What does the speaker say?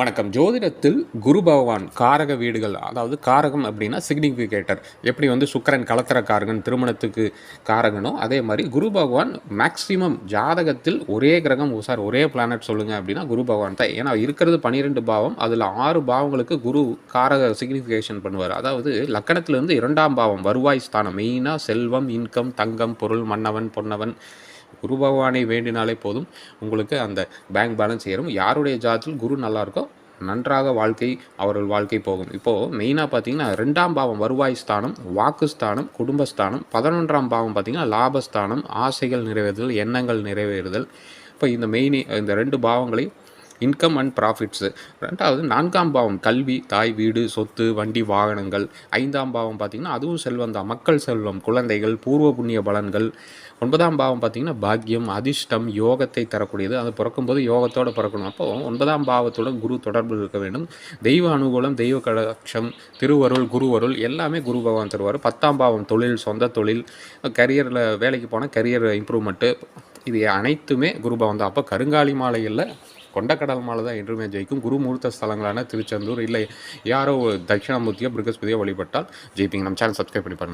வணக்கம். ஜோதிடத்தில் குரு பகவான் காரக வீடுகள் அதாவது காரகம் அப்படின்னா சிக்னிஃபிகேட்டர் எப்படி வந்து சுக்கரன் கலத்திர காரகன் திருமணத்துக்கு காரகனோ அதே மாதிரி குரு பகவான் மேக்ஸிமம் ஜாதகத்தில் ஒரே கிரகம் சார் ஒரே பிளானட் சொல்லுங்கள் அப்படின்னா குரு பகவான் தான். ஏன்னா இருக்கிறது பன்னிரெண்டு பாவம் அதில் ஆறு பாவங்களுக்கு குரு காரக சிக்னிஃபிகேஷன் பண்ணுவார். அதாவது லக்கணத்திலிருந்து இரண்டாம் பாவம் வருவாய் ஸ்தானம் மெயினாக செல்வம் இன்கம் தங்கம் பொருள் மன்னவன் பொன்னவன் குரு பகவானை வேண்டினாலே போதும் உங்களுக்கு அந்த பேங்க் பேலன்ஸ் ஏறும். யாருடைய ஜாதத்தில் குரு நல்லா இருக்கோ நன்றாக வாழ்க்கை அவர்கள் வாழ்க்கை போகும். இப்போது மெயினாக பார்த்தீங்கன்னா ரெண்டாம் பாவம் வருவாய் ஸ்தானம் வாக்குஸ்தானம் குடும்பஸ்தானம் பதினொன்றாம் பாவம் பார்த்தீங்கன்னா லாபஸ்தானம் ஆசைகள் நிறைவேறுதல் எண்ணங்கள் நிறைவேறுதல். இப்போ இந்த மெயின் இந்த ரெண்டு பாவங்களையும் இன்கம் அண்ட் ப்ராஃபிட்ஸு ரெண்டாவது நான்காம் பாவம் கல்வி தாய் வீடு சொத்து வண்டி வாகனங்கள். ஐந்தாம் பாவம் பார்த்திங்கன்னா அதுவும் செல்வம் தான். மக்கள் செல்வம் குழந்தைகள் பூர்வ புண்ணிய பலன்கள். ஒன்பதாம் பாவம் பார்த்திங்கன்னா பாக்கியம் அதிர்ஷ்டம் யோகத்தை தரக்கூடியது. அது பிறக்கும்போது யோகத்தோடு பிறக்கணும். அப்போது ஒன்பதாம் பாவத்துடன் குரு தொடர்பு இருக்க வேண்டும். தெய்வ அனுகூலம் தெய்வ கடாட்சம் திருவருள் குருவருள் எல்லாமே குரு பகவான் தருவார். பத்தாம் பாவம் தொழில் சொந்த தொழில் கரியரில் வேலைக்கு போனால் கரியர் இம்ப்ரூவ்மெண்ட்டு இது அனைத்துமே குரு பகவான் தான். அப்போ கருங்காலி மாலையில் கொண்டக்கடல் மாலை தான் என்றுமே ஜெயிக்கும். குருமூர்த்த ஸ்தலங்களான திருச்செந்தூர் இல்லை யாரோ தட்சிணாமூர்த்தியோ பிருகஸ்பதியோ வழிபட்டால் ஜெயிப்பீங்க. நம்ம சேனல் சப்ஸ்கிரைப் பண்ணி பாருங்கள்